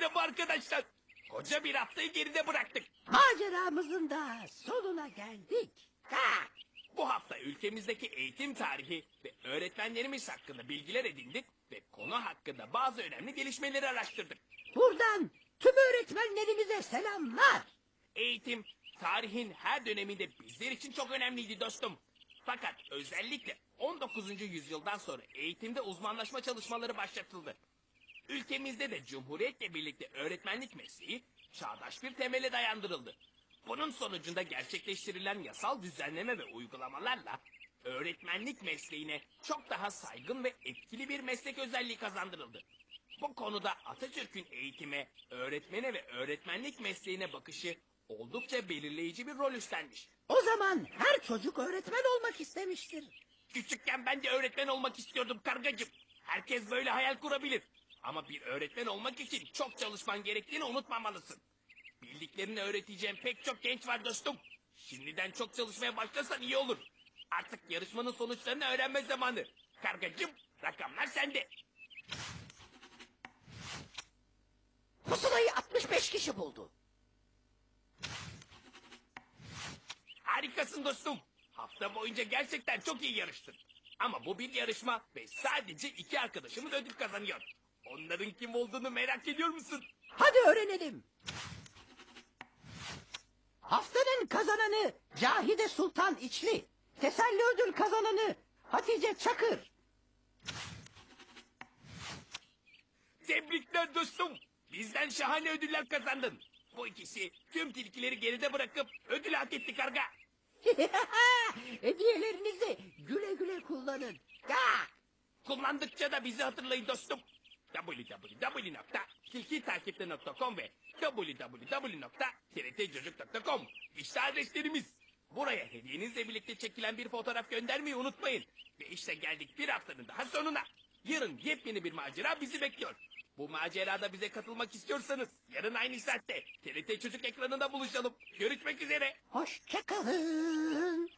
Merhaba arkadaşlar. Koca bir haftayı geride bıraktık. Maceramızın da sonuna geldik. Ha! Bu hafta ülkemizdeki eğitim tarihi ve öğretmenlerimiz hakkında bilgiler edindik ve konu hakkında bazı önemli gelişmeleri araştırdık. Buradan tüm öğretmenlerimize selamlar. Eğitim, tarihin her döneminde bizler için çok önemliydi dostum. Fakat özellikle 19. yüzyıldan sonra eğitimde uzmanlaşma çalışmaları başlatıldı. Ülkemizde de Cumhuriyet'le birlikte öğretmenlik mesleği çağdaş bir temele dayandırıldı. Bunun sonucunda gerçekleştirilen yasal düzenleme ve uygulamalarla öğretmenlik mesleğine çok daha saygın ve etkili bir meslek özelliği kazandırıldı. Bu konuda Atatürk'ün eğitime, öğretmene ve öğretmenlik mesleğine bakışı oldukça belirleyici bir rol üstlenmiş. O zaman her çocuk öğretmen olmak istemiştir. Küçükken ben de öğretmen olmak istiyordum kargacığım. Herkes böyle hayal kurabilir. Ama bir öğretmen olmak için çok çalışman gerektiğini unutmamalısın. Bildiklerini öğreteceğim pek çok genç var dostum. Şimdiden çok çalışmaya başlasan iyi olur. Artık yarışmanın sonuçlarını öğrenme zamanı. Kargacığım rakamlar sende. Pusulayı 65 kişi buldu. Harikasın dostum. Hafta boyunca gerçekten çok iyi yarıştın. Ama bu bir yarışma ve sadece iki arkadaşımız ödül kazanıyor. Onların kim olduğunu merak ediyor musun? Hadi öğrenelim. Haftanın kazananı Cahide Sultan İçli. Teselli ödül kazananı Hatice Çakır. Tebrikler dostum. Bizden şahane ödüller kazandın. Bu ikisi tüm tilkileri geride bırakıp ödül hak etti karga. Hediyelerinizi güle güle kullanın. Ha! Kullandıkça da bizi hatırlayın dostum. www.tilkitakipte.com ve www.trtcocuk.com İşte adreslerimiz. Buraya hediyenizle birlikte çekilen bir fotoğraf göndermeyi unutmayın. Ve işte geldik bir haftanın daha sonuna. Yarın yepyeni bir macera bizi bekliyor. Bu macerada bize katılmak istiyorsanız yarın aynı saatte TRT Çocuk ekranında buluşalım. Görüşmek üzere. Hoşçakalın.